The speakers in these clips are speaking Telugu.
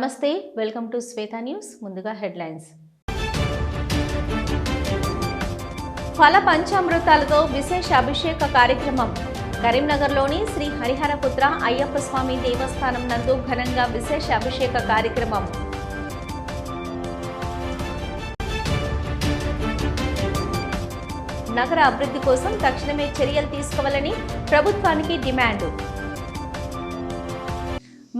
నమస్తే వెల్కమ్ టు శ్వేత న్యూస్ ముందుగా హెడ్లైన్స్. ఫల పంచామృతాలతో విశేష అభిషేక కార్యక్రమం. కరీంనగర్లోని శ్రీ హరిహరపుత్ర అయ్యప్ప స్వామి దేవస్థానం నందు ఘనంగా విశేష అభిషేక కార్యక్రమం. నగర అభివృద్ధి కోసం తక్షణమే చర్యలు తీసుకోవాలని ప్రభుత్వానికి డిమాండ్.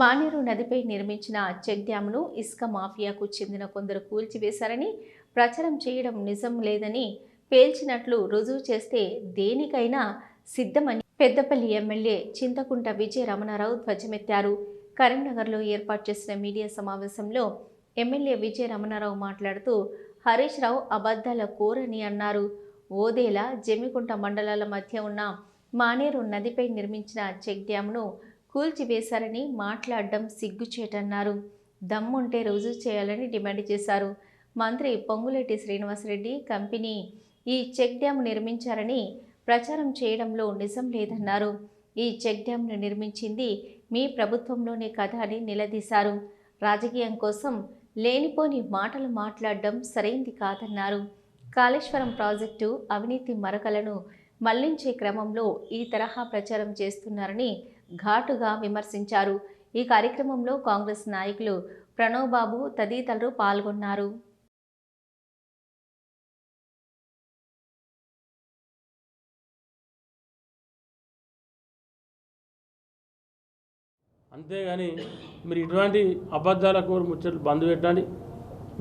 మానేరు నదిపై నిర్మించిన చెక్ డ్యామ్ను ఇసుక మాఫియాకు చెందిన కొందరు కూల్చివేశారని ప్రచారం చేయడం నిజం లేదని పేల్చినట్లు రుజువు చేస్తే దేనికైనా సిద్ధమని పెద్దపల్లి ఎమ్మెల్యే చింతకుంట విజయ రమణారావు ధ్వజమెత్తారు. కరీంనగర్లో ఏర్పాటు చేసిన మీడియా సమావేశంలో ఎమ్మెల్యే విజయ రమణారావు మాట్లాడుతూ హరీష్ రావు అబద్ధాల కోరని అన్నారు. ఓదేల జమ్మికుంట మండలాల మధ్య ఉన్న మానేరు నదిపై నిర్మించిన చెక్ డ్యామ్ను కూల్చివేశారని మాట్లాడడం సిగ్గుచేటన్నారు. దమ్ముంటే రుజువు చేయాలని డిమాండ్ చేశారు. మంత్రి పొంగులేటి శ్రీనివాసరెడ్డి కంపెనీ ఈ చెక్ డ్యాం నిర్మించారని ప్రచారం చేయడంలో నిజం లేదన్నారు. ఈ చెక్ డ్యాంను నిర్మించింది మీ ప్రభుత్వంలోనే కథ అని నిలదీశారు. రాజకీయం కోసం లేనిపోని మాటలు మాట్లాడడం సరైంది కాదన్నారు. కాళేశ్వరం ప్రాజెక్టు అవినీతి మరకలను మళ్ళించే క్రమంలో ఈ తరహా ప్రచారం చేస్తున్నారని ఘాటుగా విమర్శించారు. ఈ కార్యక్రమంలో కాంగ్రెస్ నాయకులు ప్రణవ్ బాబు తదితరులు పాల్గొన్నారు. అంతేగాని మీరు ఇటువంటి అబద్ధాల కోరు ముచ్చట్లు బంద్ పెట్టండి.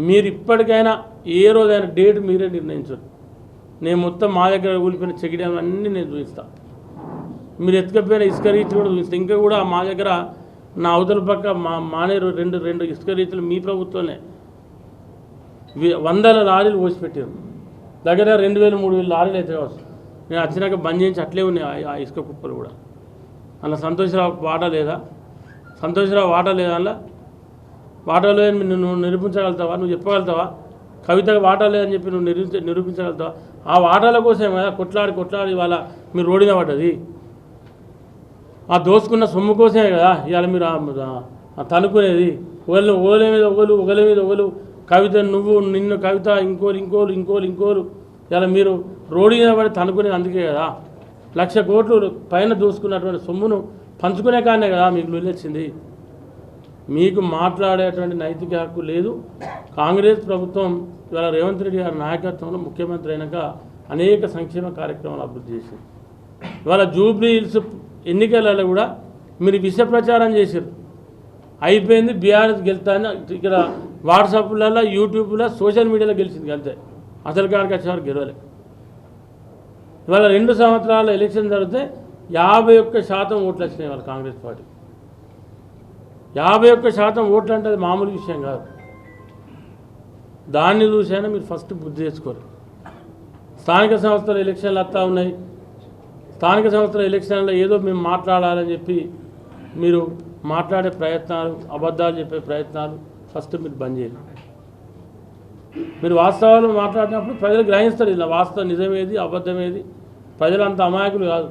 మీరు ఇప్పటికైనా ఏ రోజైనా డేట్ మీరే నిర్ణయించండి. నేను మొత్తం మా దగ్గర కూలిపోయిన చెకిడం అన్నీ నేను చూపిస్తాను మీరు ఎత్తుకపోయిన ఇసుక రీతి కూడా ఇంకా కూడా మా దగ్గర నా అవతల పక్క మా మానేరు రెండు రెండు ఇసుక రీతులు మీ ప్రభుత్వమే వందల లారీలు పోసిపెట్టారు దగ్గర రెండు వేలు మూడు వేలు లారీలు అయితే కావచ్చు. నేను వచ్చినాక బంద్ చేయించి అట్లే ఉన్నాయి ఆ- ఇసుక కుప్పలు కూడా. అలా సంతోషరావు వాట లేదా? సంతోషరావు వాట లేదా అలా వాట లేదని నువ్వు నిరూపించగలుగుతావా? నువ్వు చెప్పగలుగుతావా? కవితకు వాటా లేదని చెప్పి నువ్వు నిరూపించ నిరూపించగలుగుతావా? ఆ వాటాల కోసం కొట్లాడి కొట్లాడి ఇవాళ మీరు రోడిన పడ్డది. ఆ దోసుకున్న సొమ్ము కోసమే కదా ఇవాళ మీరు తనుకునేది. ఒకళ్ళు ఒకరి మీద ఒకరు ఒకరి మీద ఒకరు కవిత నువ్వు నిన్ను కవిత ఇంకోరు ఇంకోరు ఇంకోరు ఇంకోరు ఇలా మీరు రోడ్డు మీద పడి తనుకునేది అందుకే కదా. లక్ష కోట్లు పైన దోసుకున్నటువంటి సొమ్మును పంచుకునే కానే కదా మీకు నిలిచింది మీకు మాట్లాడేటువంటి నైతిక హక్కు లేదు. కాంగ్రెస్ ప్రభుత్వం ఇవాళ రేవంత్ రెడ్డి గారి నాయకత్వంలో ముఖ్యమంత్రి అయినాక అనేక సంక్షేమ కార్యక్రమాలు అభివృద్ధి చేసింది. ఇవాళ జూబ్లీ హిల్స్ ఎన్నికలలో కూడా మీరు విష ప్రచారం చేశారు అయిపోయింది బీఆర్ఎస్ గెలుతాని ఇక్కడ వాట్సాప్లలో యూట్యూబ్లో సోషల్ మీడియాలో గెలిచింది అంతే. అసలు కాడికి వచ్చేవారు గెలవలే. ఇవాళ రెండు సంవత్సరాల ఎలక్షన్ జరిగితే యాభై ఒక్క శాతం ఓట్లు వచ్చినాయి వాళ్ళ కాంగ్రెస్ పార్టీ. యాభై ఒక్క శాతం ఓట్లు అంటే అది మామూలు విషయం కాదు. దాన్ని చూసైనా మీరు ఫస్ట్ బుద్ధి చేసుకోరు స్థానిక సంస్థల ఎలక్షన్లు వస్తూ ఉన్నాయి. స్థానిక సంస్థల ఎలక్షన్లో ఏదో మేము మాట్లాడాలని చెప్పి మీరు మాట్లాడే ప్రయత్నాలు అబద్ధాలు చెప్పే ప్రయత్నాలు ఫస్ట్ మీరు బంద్ చేయాలి మీరు వాస్తవాలు మాట్లాడినప్పుడు ప్రజలు గ్రహిస్తారు ఇలా వాస్తవం నిజమేది అబద్ధమేది. ప్రజలు అంత అమాయకులు కాదు.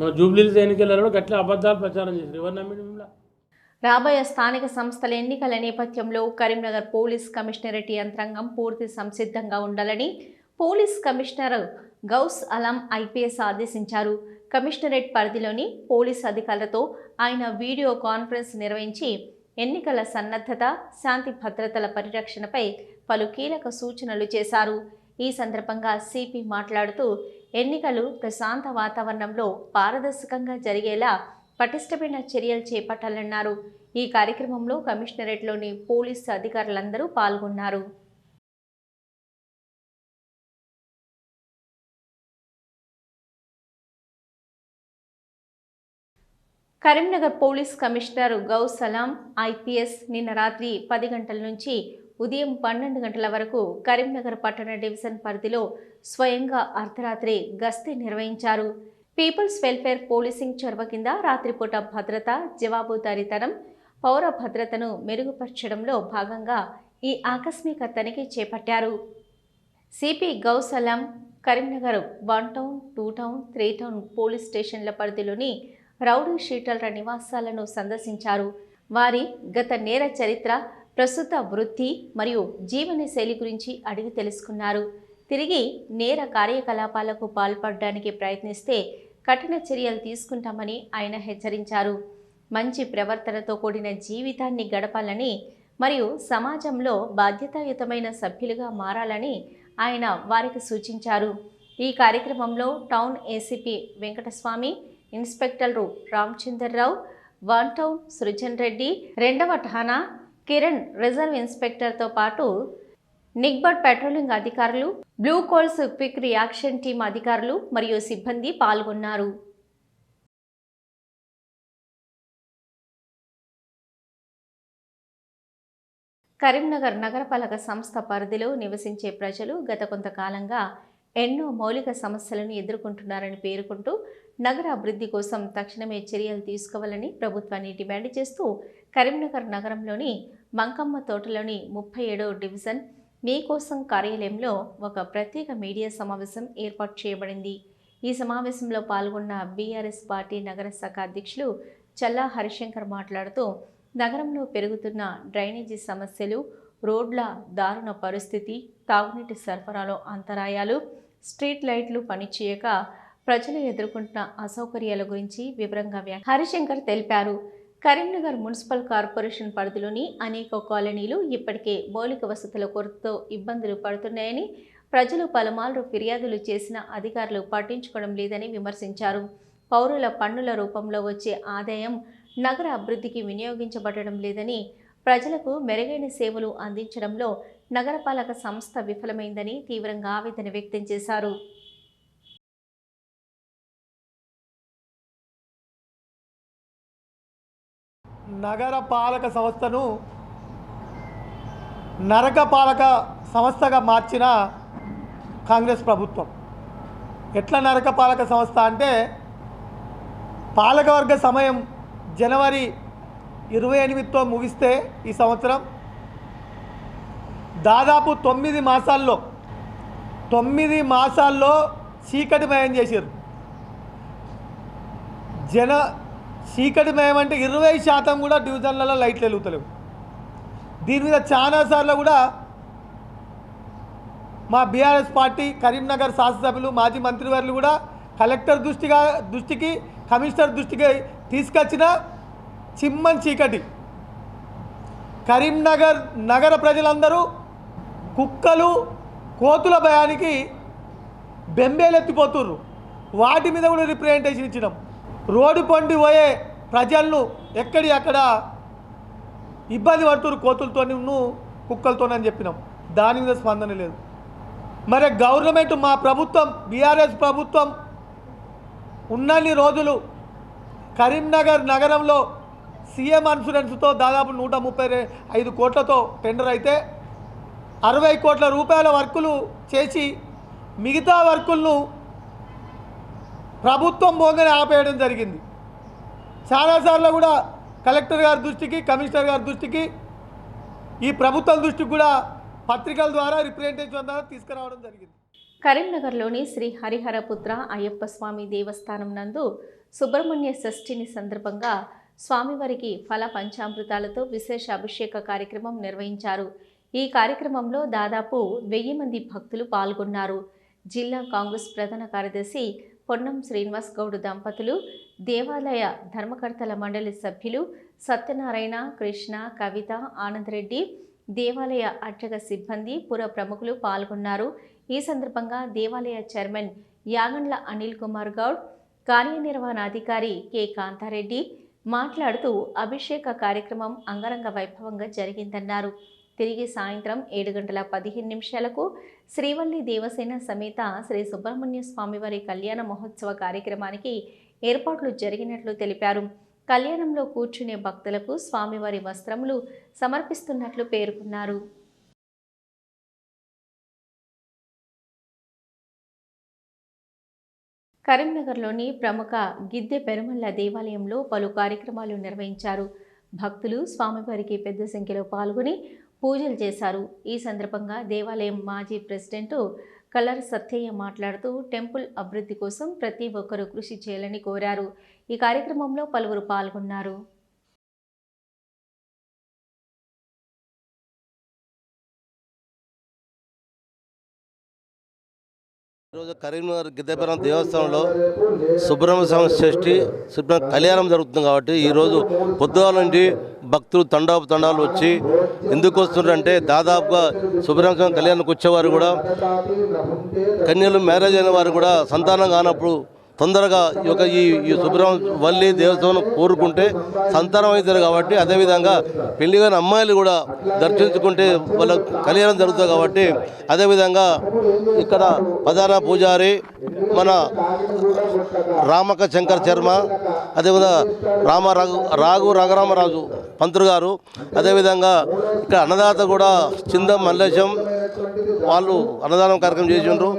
మన జూబ్లీస్ ఎన్నికలలో గట్ల అబద్ధాలు ప్రచారం చేశారు. ఎవరు నమ్మిడి రాబోయే స్థానిక సంస్థల ఎన్నికల నేపథ్యంలో కరీంనగర్ పోలీస్ కమిషనరేట్ యంత్రాంగం పూర్తి సంసిద్ధంగా ఉండాలని police commissioner Gaus Alam IPS ఆదేశించారు. కమిషనరేట్ పరిధిలోని పోలీస్ అధికారులతో ఆయన వీడియో కాన్ఫరెన్స్ నిర్వహించి ఎన్నికల సన్నద్ధత శాంతి భద్రతల పరిరక్షణపై పలు కీలక సూచనలు చేశారు. ఈ సందర్భంగా సిపి మాట్లాడుతూ ఎన్నికలు ప్రశాంత వాతావరణంలో పారదర్శకంగా జరిగేలా పటిష్టమైన చర్యలు చేపట్టాలన్నారు. ఈ కార్యక్రమంలో కమిషనరేట్లోని పోలీసు అధికారులందరూ పాల్గొన్నారు. కరీంనగర్ పోలీస్ కమిషనర్ గౌ సలాం ఐపీఎస్ నిన్న రాత్రి పది గంటల నుంచి ఉదయం పన్నెండు గంటల వరకు కరీంనగర్ పట్టణ డివిజన్ పరిధిలో స్వయంగా అర్ధరాత్రి గస్తీ నిర్వహించారు. పీపుల్స్ వెల్ఫేర్ పోలీసింగ్ చొరవ కింద రాత్రిపూట భద్రత జవాబుదారీతనం పౌర భద్రతను మెరుగుపరచడంలో భాగంగా ఈ ఆకస్మిక తనిఖీ చేపట్టారు. CP Gaus Alam Karimnagar one town two town three town police స్టేషన్ల పరిధిలోని రౌడీ షీటర్ల నివాసాలను సందర్శించారు. వారి గత నేర చరిత్ర ప్రస్తుత వృత్తి మరియు జీవన శైలి గురించి అడిగి తెలుసుకున్నారు. తిరిగి నేర కార్యకలాపాలకు పాల్పడడానికి ప్రయత్నిస్తే కఠిన చర్యలు తీసుకుంటామని ఆయన హెచ్చరించారు. మంచి ప్రవర్తనతో కూడిన జీవితాన్ని గడపాలని మరియు సమాజంలో బాధ్యతాయుతమైన సభ్యులుగా మారాలని ఆయన వారికి సూచించారు. ఈ కార్యక్రమంలో టౌన్ ఏసీపీ వెంకటస్వామి ఇన్స్పెక్టర్లు రామచందర్రావు వన్ టౌన్ సృజన్ రెడ్డి రెండవ ఠానా కిరణ్ రిజర్వ్ ఇన్స్పెక్టర్తో పాటు నిగ్బట్ పెట్రోలింగ్ అధికారులు blue colts quick reaction team అధికారులు మరియు సిబ్బంది పాల్గొన్నారు. కరీంనగర్ నగరపాలక సంస్థ పరిధిలో నివసించే ప్రజలు గత కొంతకాలంగా ఎన్నో మౌలిక సమస్యలను ఎదుర్కొంటున్నారని పేర్కొంటూ నగర అభివృద్ధి కోసం తక్షణమే చర్యలు తీసుకోవాలని ప్రభుత్వాన్ని డిమాండ్ చేస్తూ కరీంనగర్ నగరంలోని మంకమ్మ తోటలోని ముప్పై ఏడో డివిజన్ మీకోసం కార్యాలయంలో ఒక ప్రత్యేక మీడియా సమావేశం ఏర్పాటు చేయబడింది. ఈ సమావేశంలో పాల్గొన్న బీఆర్ఎస్ పార్టీ నగర శాఖ అధ్యక్షులు చల్లా హరిశంకర్ మాట్లాడుతూ నగరంలో పెరుగుతున్న డ్రైనేజీ సమస్యలు రోడ్ల దారుణ పరిస్థితి తాగునీటి సరఫరాలో అంతరాయాలు స్ట్రీట్ లైట్లు పనిచేయక ప్రజలు ఎదుర్కొంటున్న అసౌకర్యాల గురించి వివరంగా హరిశంకర్ తెలిపారు. కరీంనగర్ మున్సిపల్ కార్పొరేషన్ పరిధిలోని అనేక కాలనీలు ఇప్పటికే మౌలిక వసతుల కొరతతో ఇబ్బందులు పడుతున్నాయని ప్రజలు పలుమార్లు ఫిర్యాదులు చేసిన అధికారులు పట్టించుకోవడం లేదని విమర్శించారు. పౌరుల పన్నుల రూపంలో వచ్చే ఆదాయం నగర అభివృద్ధికి వినియోగించబడడం లేదని ప్రజలకు మెరుగైన సేవలు అందించడంలో నగరపాలక సంస్థ విఫలమైందని తీవ్రంగా ఆవేదన వ్యక్తం చేశారు. నగర పాలక సంస్థను నరక పాలక సంస్థగా మార్చిన కాంగ్రెస్ ప్రభుత్వం. ఎట్లా నరక పాలక సంస్థ అంటే పాలకవర్గ సమయం జనవరి ఇరవై ఎనిమిదితో ముగిస్తే ఈ సంవత్సరం దాదాపు తొమ్మిది మాసాల్లో తొమ్మిది మాసాల్లో చీకటిమయం చేశారు. జన చీకటి మేమంటే ఇరవై శాతం కూడా డివిజన్లలో లైట్లు వెలుగుతలేవు. దీని మీద చాలాసార్లు కూడా మా బీఆర్ఎస్ పార్టీ కరీంనగర్ శాసనసభ్యులు మాజీ మంత్రివర్యులు కూడా కలెక్టర్ దృష్టిగా దృష్టికి కమిషనర్ దృష్టికి తీసుకొచ్చిన చిమ్మన్ చీకటి. కరీంనగర్ నగర ప్రజలందరూ కుక్కలు కోతుల భయానికి బెంబేలెత్తిపోతుర్రు. వాటి మీద కూడా రిప్రజెంటేషన్ ఇచ్చినాం. రోడ్డు పండి పోయే ప్రజలను ఎక్కడి అక్కడ ఇబ్బంది పడుతున్నారు కోతులతోను కుక్కలతోనని చెప్పినాం. దాని మీద స్పందన లేదు. మరి గవర్నమెంట్ మా ప్రభుత్వం బీఆర్ఎస్ ప్రభుత్వం ఉన్నన్ని రోజులు కరీంనగర్ నగరంలో సీఎం ఇన్సూరెన్స్తో దాదాపు నూట ముప్పై ఐదు కోట్లతో టెండర్ అయితే అరవై కోట్ల రూపాయల వర్కులు చేసి మిగతా వర్కులను ప్రభుత్వం పోగానే ఆపేయడం జరిగింది. చాలాసార్లు కూడా కలెక్టర్ గారి దృష్టికి కమిషనర్ గారి దృష్టికి ఈ ప్రభుత్వం దృష్టికి కూడా పత్రికల ద్వారా రిప్రజెంటేషన్ ద్వారా తీసుకురావడం జరిగింది. కరీంనగర్లోని శ్రీ హరిహరపుత్ర అయ్యప్ప స్వామి దేవస్థానం నందు సుబ్రహ్మణ్య షష్ఠిని సందర్భంగా స్వామివారికి ఫల పంచామృతాలతో విశేష అభిషేక కార్యక్రమం నిర్వహించారు. ఈ కార్యక్రమంలో దాదాపు వెయ్యి మంది భక్తులు పాల్గొన్నారు. జిల్లా కాంగ్రెస్ ప్రధాన కార్యదర్శి పొన్నం శ్రీనివాస్ గౌడ్ దంపతులు దేవాలయ ధర్మకర్తల మండలి సభ్యులు సత్యనారాయణ కృష్ణ కవిత ఆనందరెడ్డి దేవాలయ అర్చక సిబ్బంది పుర ప్రముఖులు పాల్గొన్నారు. ఈ సందర్భంగా దేవాలయ చైర్మన్ యాగండ్ల అనిల్ కుమార్ గౌడ్ కార్యనిర్వహణాధికారి కె. కాంతారెడ్డి మాట్లాడుతూ అభిషేక కార్యక్రమం అంగరంగ వైభవంగా జరిగిందన్నారు. తిరిగి సాయంత్రం ఏడు గంటల పదిహేను నిమిషాలకు శ్రీవల్లి దేవసేన సమేత శ్రీ సుబ్రహ్మణ్య స్వామివారి కళ్యాణ మహోత్సవ కార్యక్రమానికి ఏర్పాట్లు జరిగినట్లు తెలిపారు. కళ్యాణంలో కూర్చునే భక్తులకు స్వామివారి వస్త్రములు సమర్పిస్తున్నట్లు పేర్కొన్నారు. కరీంనగర్లోని ప్రముఖ గిద్దె పెరుమల్ల దేవాలయంలో పలు కార్యక్రమాలు నిర్వహించారు. భక్తులు స్వామివారికి పెద్ద సంఖ్యలో పాల్గొని పూజలు చేశారు. ఈ సందర్భంగా దేవాలయం మాజీ ప్రెసిడెంట్ కలర్ సత్యయ్య మాట్లాడుతూ టెంపుల్ అభివృద్ధి కోసం ప్రతి ఒక్కరూ కృషి చేయాలని కోరారు. ఈ కార్యక్రమంలో పలువురు పాల్గొన్నారు. ఈరోజు కరీంనగర్ గిద్దెపురం దేవస్థానంలో సుబ్రహ్మణ్య స్వామి షష్ఠి సుబ్రహ్మ కళ్యాణం జరుగుతుంది కాబట్టి ఈరోజు పొద్దుగాల నుండి భక్తులు తండాపు తండాలు వచ్చి ఎందుకు వస్తున్నారంటే దాదాపుగా సుబ్రహ్మణ్య స్వామి కళ్యాణానికి వచ్చేవారు కూడా కన్యలు మ్యారేజ్ అయిన వారు కూడా సంతానం కానప్పుడు తొందరగా ఈ యొక్క ఈ ఈ సుబ్రహ్మణ్య వల్లి దేవస్థానం కోరుకుంటే సంతానం అవుతారు కాబట్టి అదేవిధంగా పెళ్ళి కాని అమ్మాయిలు కూడా దర్శించుకుంటే వాళ్ళ కళ్యాణం జరుగుతుంది కాబట్టి అదేవిధంగా ఇక్కడ ప్రధాన పూజారి మన రామక శంకర్ శర్మ అదేవిధంగా రామ రాఘు రాఘు రఘురామరాజు పంతులు గారు అదేవిధంగా ఇక్కడ అన్నదాత కూడా చిందం మల్లేశం వాళ్ళు అన్నదానం కార్యక్రమం చేసిండ్రు.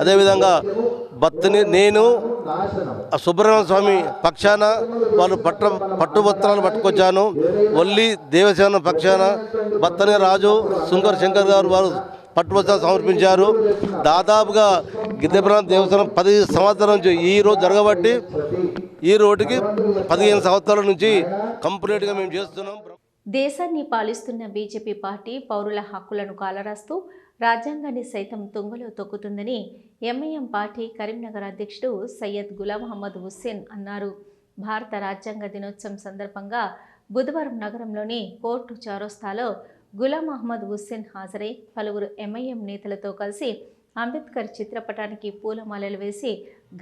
అదేవిధంగా భర్తని నేను ఆ సుబ్రహ్మణ్య స్వామి పక్షాన వాళ్ళు పట్ట పట్టు వస్త్రాలు పట్టుకొచ్చాను. ఒల్లి దేవసేన పక్షాన భత్తని రాజు శంకర్ శంకర్ గారు వారు పట్టు వస్త్రాలు సమర్పించారు. దాదాపుగా గిద్దెపురం దేవస్థానం పది సంవత్సరాల నుంచి ఈ రోజు జరగబట్టి ఈ రోడ్డుకి పదిహేను సంవత్సరాల నుంచి కంప్లీట్గా మేము చేస్తున్నాం. దేశాన్ని పాలిస్తున్న బీజేపీ పార్టీ పౌరుల హక్కులను కాలరాస్తూ రాజ్యాంగాన్ని సైతం తుంగలో తొక్కుతుందని ఎంఐఎం పార్టీ కరీంనగర్ అధ్యక్షుడు సయ్యద్ గులాం మహమ్మద్ హుస్సేన్ అన్నారు. భారత రాజ్యాంగ దినోత్సవం సందర్భంగా బుధవారం నగరంలోని కోర్టు చారోస్తాలో గులాం మహమ్మద్ హుస్సేన్ హాజరై పలువురు ఎంఐఎం నేతలతో కలిసి అంబేద్కర్ చిత్రపటానికి పూలమాలలు వేసి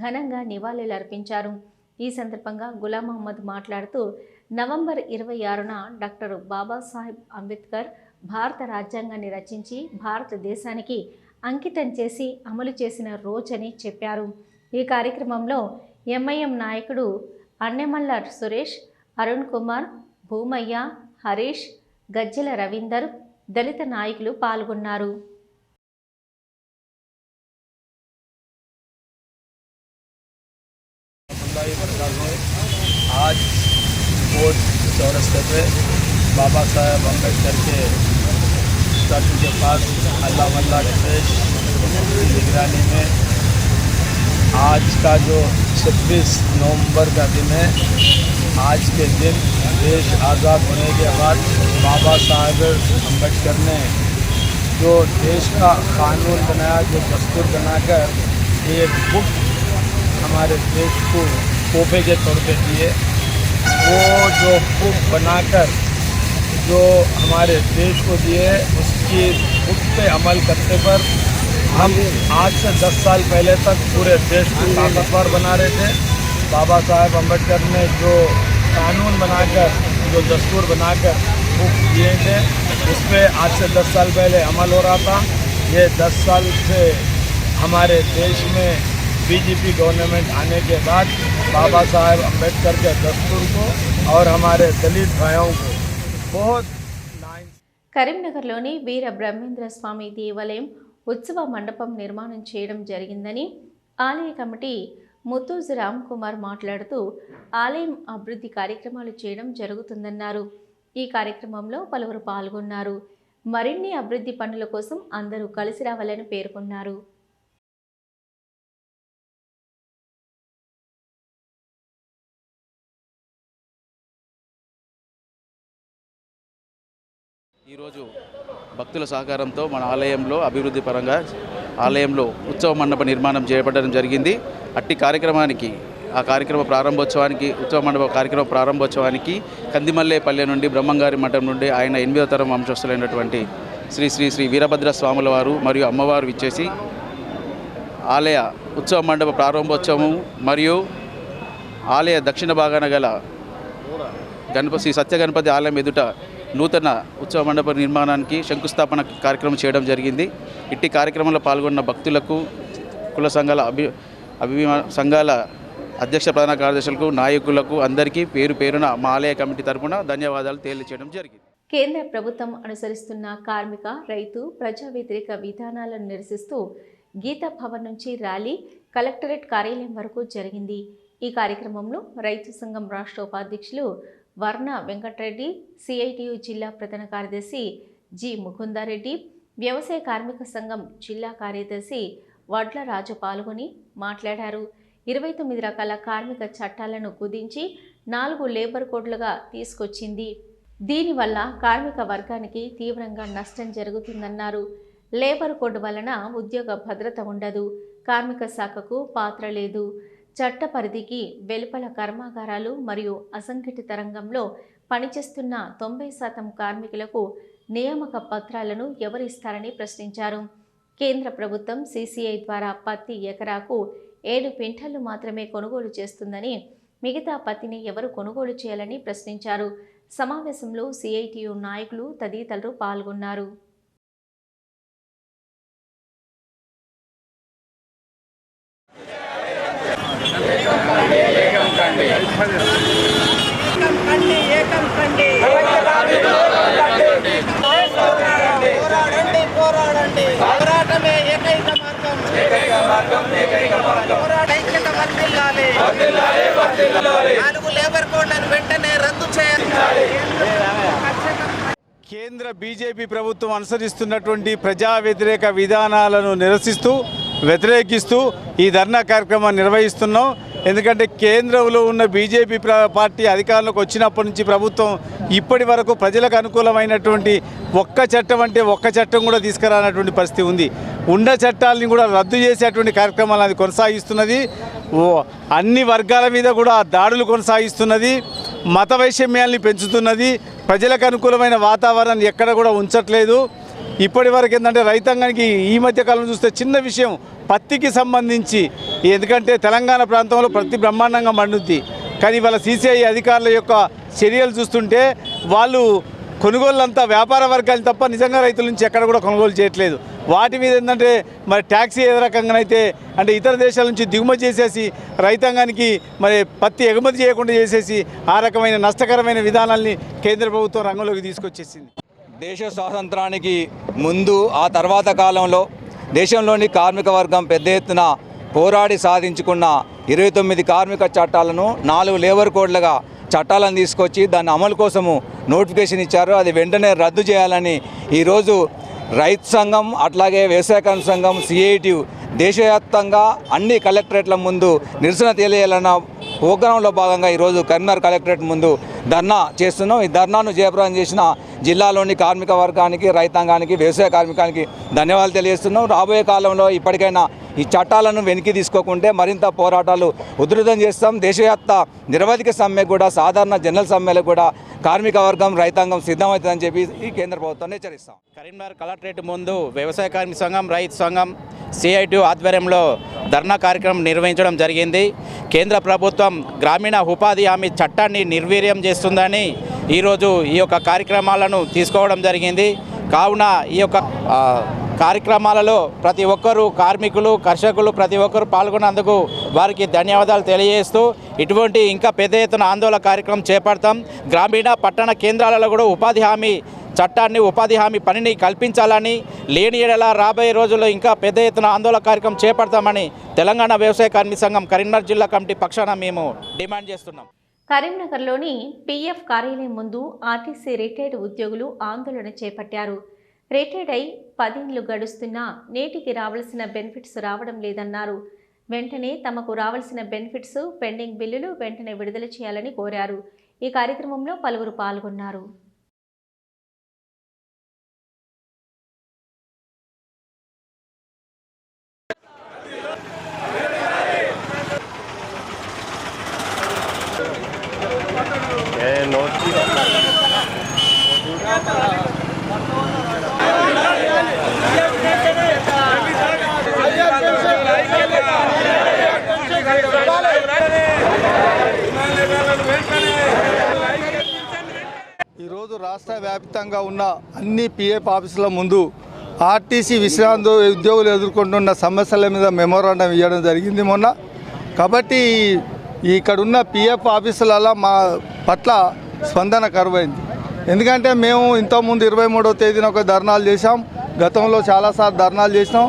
ఘనంగా నివాళులర్పించారు ఈ సందర్భంగా గులాం మహమ్మద్ మాట్లాడుతూ నవంబర్ ఇరవై ఆరున డాక్టర్ బాబాసాహెబ్ అంబేద్కర్ భారత రాజ్యాంగాన్ని రచించి భారతదేశానికి అంకితం చేసి అమలు చేసిన రోజని చెప్పారు ఈ కార్యక్రమంలో ఎంఐఎం నాయకుడు అన్నెమల్ల సురేష్ అరుణ్ కుమార్ భూమయ్య హరీష్ గజ్జెల రవీందర్ దళిత నాయకులు పాల్గొన్నారు अल्लाह बरकत हो आज कोर्ट चौरस्ते पे बाबा साहेब अंबेडकर के स्टैचू के पास अल्लाह वल्ला नरेश की निगरानी में आज का जो 26 नवंबर का दिन है, आज के दिन देश आज़ाद होने के बाद बाबा साहेब अंबेडकर ने जो देश का कानून बनाया, जो दस्तूर बनाकर एक बुक हमारे देश को तोहफे के तौर पे दिए, वो जो बुक बनाकर जो हमारे देश को दिए, उसकी बुक पे अमल करने पर हम आज से 10 साल पहले तक पूरे देश को ताकतवर बना रहे थे। बाबा साहेब अंबेडकर ने जो कानून बनाकर, जो दस्तूर बनाकर बुक दिए थे, उस पर आज से 10 साल पहले अमल हो रहा था। ये 10 साल से हमारे देश में बीजेपी गवर्नमेंट आने के बाद बाबा साहेब अंबेडकर के दस्तूर को और हमारे दलित भाइयों को కరీంనగర్లోని వీర బ్రహ్మేంద్ర స్వామి దేవాలయం ఉత్సవ మండపం నిర్మాణం చేయడం జరిగిందని ఆలయ కమిటీ ముత్తూజ్ రామ్ కుమార్ మాట్లాడుతూ ఆలయం అభివృద్ధి కార్యక్రమాలు చేయడం జరుగుతుందన్నారు. ఈ కార్యక్రమంలో పలువురు పాల్గొన్నారు. మరిన్ని అభివృద్ధి పనుల కోసం అందరూ కలిసి రావాలని పేర్కొన్నారు. ఈరోజు భక్తుల సహకారంతో మన ఆలయంలో అభివృద్ధి పరంగా ఆలయంలో ఉత్సవ మండప నిర్మాణం చేపట్టడం జరిగింది. అట్టి కార్యక్రమానికి ఆ కార్యక్రమ ప్రారంభోత్సవానికి ఉత్సవ మండప కార్యక్రమ ప్రారంభోత్సవానికి కందిమల్లేపల్లె నుండి బ్రహ్మంగారి మఠం నుండి ఆయన ఎనిమిదో తరం వంశస్థులైనటువంటి శ్రీ శ్రీ శ్రీ వీరభద్ర స్వాముల వారు మరియు అమ్మవారు ఇచ్చేసి ఆలయ ఉత్సవ మండప ప్రారంభోత్సవం మరియు ఆలయ దక్షిణ భాగాన గల గణపతి శ్రీ సత్య గణపతి ఆలయం ఎదుట నూతన ఉత్సవ మండప నిర్మాణానికి శంకుస్థాపన కార్యక్రమం చేయడం జరిగింది. ఇట్టి కార్యక్రమంలో పాల్గొన్న భక్తులకు కుల సంఘాల అభి అభిమా సంఘాల అధ్యక్ష ప్రధాన కార్యదర్శులకు నాయకులకు అందరికీ పేరు పేరున మా ఆలయ కమిటీ తరపున ధన్యవాదాలు తెలియజేయడం జరిగింది. కేంద్ర ప్రభుత్వం అనుసరిస్తున్న కార్మిక రైతు ప్రజా వ్యతిరేక విధానాలను నిరసిస్తూ గీతా భవన్ నుంచి ర్యాలీ కలెక్టరేట్ కార్యాలయం వరకు జరిగింది. ఈ కార్యక్రమంలో రైతు సంఘం రాష్ట్ర ఉపాధ్యక్షులు వర్ణ వెంకటరెడ్డి సిఐటియు జిల్లా ప్రధాన కార్యదర్శి జి ముకుందారెడ్డి వ్యవసాయ కార్మిక సంఘం జిల్లా కార్యదర్శి వడ్ల రాజు పాల్గొని మాట్లాడారు. ఇరవై తొమ్మిది రకాల కార్మిక చట్టాలను కుదించి నాలుగు లేబర్ కోడ్లుగా తీసుకొచ్చింది. దీనివల్ల కార్మిక వర్గానికి తీవ్రంగా నష్టం జరుగుతుందన్నారు. లేబర్ కోడ్ వలన ఉద్యోగ భద్రత ఉండదు. కార్మిక శాఖకు పాత్ర లేదు. చట్ట పరిధికి వెలుపల కర్మాగారాలు మరియు అసంఘటిత రంగంలో పనిచేస్తున్న తొంభై శాతం కార్మికులకు నియామక పత్రాలను ఎవరిస్తారని ప్రశ్నించారు. కేంద్ర ప్రభుత్వం సీసీఐ ద్వారా పత్తి ఎకరాకు ఏడు క్వింటాలు మాత్రమే కొనుగోలు చేస్తుందని మిగతా పత్తిని ఎవరు కొనుగోలు చేయాలని ప్రశ్నించారు. సమావేశంలో సిఐటియు నాయకులు తదితరులు పాల్గొన్నారు. పోరాడండి పోరాడండి పోరాటమే ఏకైక మార్గం ఏకైక మార్గం ఏకైక మార్గం నాలుగు లేబర్ కోడ్లను వెంటనే రద్దు చేయాలి కేంద్ర బీజేపీ ప్రభుత్వం అనుసరిస్తున్నటువంటి ప్రజా వ్యతిరేక విధానాలను నిరసిస్తూ వ్యతిరేకిస్తూ ఈ ధర్నా కార్యక్రమాన్ని నిర్వహిస్తున్నాం. ఎందుకంటే కేంద్రంలో ఉన్న బీజేపీ పార్టీ అధికారంలోకి వచ్చినప్పటి నుంచి ప్రభుత్వం ఇప్పటి వరకు ప్రజలకు అనుకూలమైనటువంటి ఒక్క చట్టం అంటే ఒక్క చట్టం కూడా తీసుకురానటువంటి పరిస్థితి ఉంది. ఉన్న చట్టాలని కూడా రద్దు చేసేటువంటి కార్యక్రమాలు అది కొనసాగిస్తున్నది. అన్ని వర్గాల మీద కూడా దాడులు కొనసాగిస్తున్నది. మత వైషమ్యాల్ని పెంచుతున్నది. ప్రజలకు అనుకూలమైన వాతావరణాన్ని ఎక్కడ కూడా ఉంచట్లేదు. ఇప్పటి వరకు ఏంటంటే రైతాంగానికి ఈ మధ్య కాలం చూస్తే చిన్న విషయం పత్తికి సంబంధించి ఎందుకంటే తెలంగాణ ప్రాంతంలో ప్రతి బ్రహ్మాండంగా మండుద్ది. కానీ ఇవాళ సీసీఐ అధికారుల యొక్క చర్యలు చూస్తుంటే వాళ్ళు కొనుగోళ్ళంతా వ్యాపార వర్గాలు తప్ప నిజంగా రైతుల నుంచి ఎక్కడ కూడా కొనుగోలు చేయట్లేదు. వాటి మీద ఏంటంటే మరి ట్యాక్సీ ఏ రకంగానైతే అంటే ఇతర దేశాల నుంచి దిగుమతి చేసేసి రైతాంగానికి మరి పత్తి ఎగుమతి చేయకుండా చేసేసి ఆ రకమైన నష్టకరమైన విధానాల్ని కేంద్ర ప్రభుత్వం రంగంలోకి తీసుకొచ్చేసింది. దేశ స్వాతంత్రానికి ముందు ఆ తర్వాత కాలంలో దేశంలోని కార్మిక వర్గం పెద్ద ఎత్తున పోరాడి సాధించుకున్న ఇరవై తొమ్మిది కార్మిక చట్టాలను నాలుగు లేబర్ కోడ్లుగా చట్టాలను తీసుకొచ్చి దాని అమలు కోసము నోటిఫికేషన్ ఇచ్చారు. అది వెంటనే రద్దు చేయాలని ఈరోజు రైతు సంఘం అట్లాగే వ్యవసాయ సంఘం సిఐటి దేశవ్యాప్తంగా అన్ని కలెక్టరేట్ల ముందు నిరసన తెలియాలన్న ప్రోగ్రాంలో భాగంగా ఈరోజు కరీంనగర్ కలెక్టరేట్ ముందు ధర్నా చేస్తున్నాం. ఈ ధర్నాను జయప్రదం చేసిన జిల్లాలోని కార్మిక వర్గానికి రైతాంగానికి వ్యవసాయ కార్మికానికి ధన్యవాదాలు తెలియజేస్తున్నాం. రాబోయే కాలంలో ఇప్పటికైనా ఈ చట్టాలను వెనక్కి తీసుకోకుంటే మరింత పోరాటాలు ఉధృతం చేస్తాం. దేశవ్యాప్త నిరవధిక సమ్మె కూడా సాధారణ జనరల్ సమ్మెలకు కూడా కార్మిక వర్గం రైతాంగం సిద్ధమవుతుందని చెప్పి ఈ కేంద్ర ప్రభుత్వాన్ని హెచ్చరిస్తాం. కరీంనగర్ కలెక్టరేట్ ముందు వ్యవసాయ కార్మిక సంఘం రైతు సంఘం సిఐటి ఆధ్వర్యంలో ధర్నా కార్యక్రమం నిర్వహించడం జరిగింది. కేంద్ర ప్రభుత్వం గ్రామీణ ఉపాధి హామీ చట్టాన్ని నిర్వీర్యం చేస్తుందని ఈరోజు ఈ యొక్క కార్యక్రమాలను తీసుకోవడం జరిగింది. కావున ఈ యొక్క కార్యక్రమాలలో ప్రతి ఒక్కరూ కార్మికులు కర్షకులు ప్రతి ఒక్కరు పాల్గొన్నందుకు వారికి ధన్యవాదాలు తెలియజేస్తూ ఇటువంటి ఇంకా పెద్ద ఎత్తున ఆందోళన కార్యక్రమం చేపడతాం. గ్రామీణ పట్టణ కేంద్రాలలో కూడా ఉపాధి హామీ చట్టాన్ని ఉపాధి హామీ పనిని కల్పించాలని లేని ఎడల రాబోయే రోజుల్లో ఇంకా పెద్ద ఎత్తున ఆందోళన కార్యక్రమం చేపడతామని తెలంగాణ వ్యవసాయ కార్మిక సంఘం కరీంనగర్ జిల్లా కమిటీ పక్షాన మేము డిమాండ్ చేస్తున్నాం. కరీంనగర్లోని పీఎఫ్ కార్యాలయం ముందు ఆర్టీసీ రిటైర్డ్ ఉద్యోగులు ఆందోళన చేపట్టారు. రిటైర్డ్ అయి పదేళ్ళు గడుస్తున్నా నేటికి రావాల్సిన బెనిఫిట్స్ రావడం లేదన్నారు. వెంటనే తమకు రావాల్సిన బెనిఫిట్స్ పెండింగ్ బిల్లులు వెంటనే విడుదల చేయాలని కోరారు. ఈ కార్యక్రమంలో పలువురు పాల్గొన్నారు. రాష్ట్ర వ్యాప్తంగా ఉన్న అన్ని పిఎఫ్ ఆఫీసుల ముందు ఆర్టీసీ విశ్రాంతి ఉద్యోగులు ఎదుర్కొంటున్న సమస్యల మీద మెమోరాండం ఇవ్వడం జరిగింది మొన్న. కాబట్టి ఇక్కడ ఉన్న పిఎఫ్ ఆఫీసులలో మా పట్ల స్పందన కరువైంది. ఎందుకంటే మేము ఇంతకుముందు ఇరవై మూడో తేదీన ఒక ధర్నాలు చేశాం. గతంలో చాలాసార్లు ధర్నాలు చేసినాం.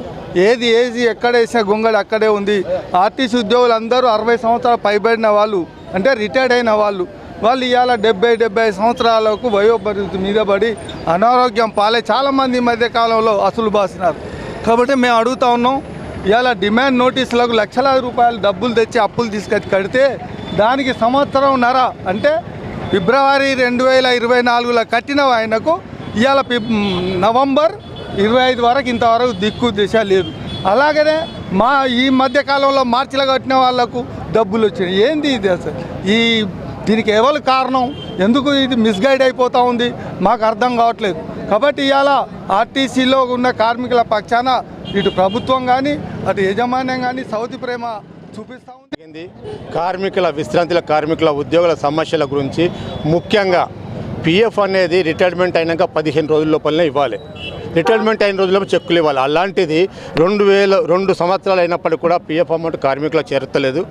ఏది ఏది ఎక్కడ వేసిన గొంగళి అక్కడే ఉంది. ఆర్టీసీ ఉద్యోగులు అందరూ అరవై సంవత్సరాలు పైబడిన వాళ్ళు అంటే రిటైర్డ్ అయిన వాళ్ళు. వాళ్ళు ఇవాళ డెబ్బై డెబ్బై సంవత్సరాలకు వయోపరిమితి మీద పడి అనారోగ్యం పాలే చాలామంది ఈ మధ్యకాలంలో అసలు బాసినారు. కాబట్టి మేము అడుగుతా ఉన్నాం ఇవాళ డిమాండ్ నోటీసులకు లక్షలాది రూపాయలు డబ్బులు తెచ్చి అప్పులు తీసుకొచ్చి కడితే దానికి సంవత్సరంన్నర అంటే ఫిబ్రవరి రెండు వేల ఇరవై నాలుగులో కట్టిన ఆయనకు ఇవాళ ఫిబ్ నవంబర్ ఇరవై ఐదు వరకు ఇంతవరకు దిక్కు దిశ లేదు. అలాగనే మా ఈ మధ్యకాలంలో మార్చిలో కట్టిన వాళ్ళకు డబ్బులు వచ్చినాయి. ఏంది ఇది అసలు? ఈ దీనికి ఎవరు కారణం? ఎందుకు ఇది మిస్గైడ్ అయిపోతూ ఉంది? మాకు అర్థం కావట్లేదు. కాబట్టి ఇవాళ ఆర్టీసీలో ఉన్న కార్మికుల పక్షాన ఇటు ప్రభుత్వం కానీ అటు యజమాన్యం కానీ సౌతి ప్రేమ చూపిస్తూ ఉంది. కార్మికుల విశ్రాంతిల కార్మికుల ఉద్యోగుల సమస్యల గురించి ముఖ్యంగా పిఎఫ్ అనేది రిటైర్మెంట్ అయినాక పదిహేను రోజుల లోపలనే ఇవ్వాలి. రిటైర్మెంట్ అయిన రోజుల్లో చెక్కులు ఇవ్వాలి. అలాంటిది రెండు వేల రెండు సంవత్సరాలు అయినప్పటికీ కూడా పిఎఫ్ అమౌంట్ కార్మికులకు చేరతలేదు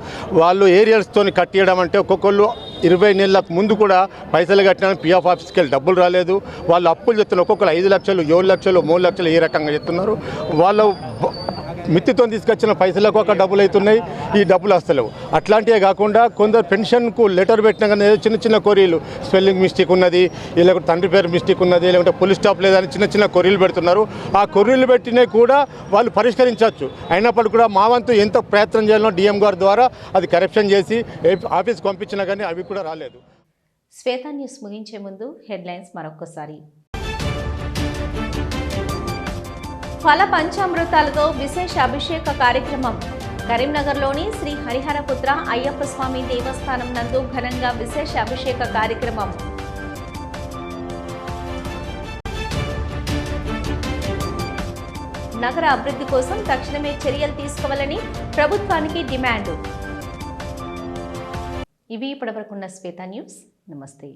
వాళ్ళు ఏరియల్స్తో కట్టియడం అంటే ఒక్కొక్కళ్ళు ఇరవై నెలలకు ముందు కూడా పైసలు కట్టినా పిఎఫ్ ఆఫీస్కి వెళ్ళి డబ్బులు రాలేదు. వాళ్ళు అప్పులు చెప్తున్నారు ఒక్కొక్కరు ఐదు లక్షలు ఏడు లక్షలు మూడు లక్షలు ఏ రకంగా చెప్తున్నారు. వాళ్ళు మిత్తితో తీసుకొచ్చిన పైసలకు ఒక డబ్బులు అవుతున్నాయి. ఈ డబ్బులు వస్తలేవు అట్లాంటివే కాకుండా కొందరు పెన్షన్కు లెటర్ పెట్టిన కానీ చిన్న చిన్న కొరీలు స్పెల్లింగ్ మిస్టేక్ ఉన్నది లేకుంటే తండ్రి పేరు మిస్టేక్ ఉన్నది లేకుంటే పోలీస్ స్టాప్ లేదని చిన్న చిన్న కొరీలు పెడుతున్నారు. ఆ కొరీలు పెట్టినవి కూడా వాళ్ళు పరిష్కరించవచ్చు. అయినప్పటికీ కూడా మా వంతు ఎంత ప్రయత్నం చేయాలో డిఎం గారి ద్వారా అది కరెక్షన్ చేసి ఆఫీస్కి పంపించినా కానీ అవి కూడా రాలేదు. శ్వేత న్యూస్ ముగించే ముందు హెడ్లైన్స్ మరొకసారి ఫల పంచామృతాలతో విశేష అభిషేక కార్యక్రమం. కరీంనగర్లోని శ్రీ హరిహరపుత్ర అయ్యప్ప స్వామి దేవస్థానం నందు ఘనంగా విశేష అభిషేక కార్యక్రమం. నగర అభివృద్ధి కోసం తక్షణమే చర్యలు తీసుకోవాలని ప్రభుత్వానికి డిమాండ్. ఇవి ఇప్పటివరకున్న శ్వేత న్యూస్. నమస్తే.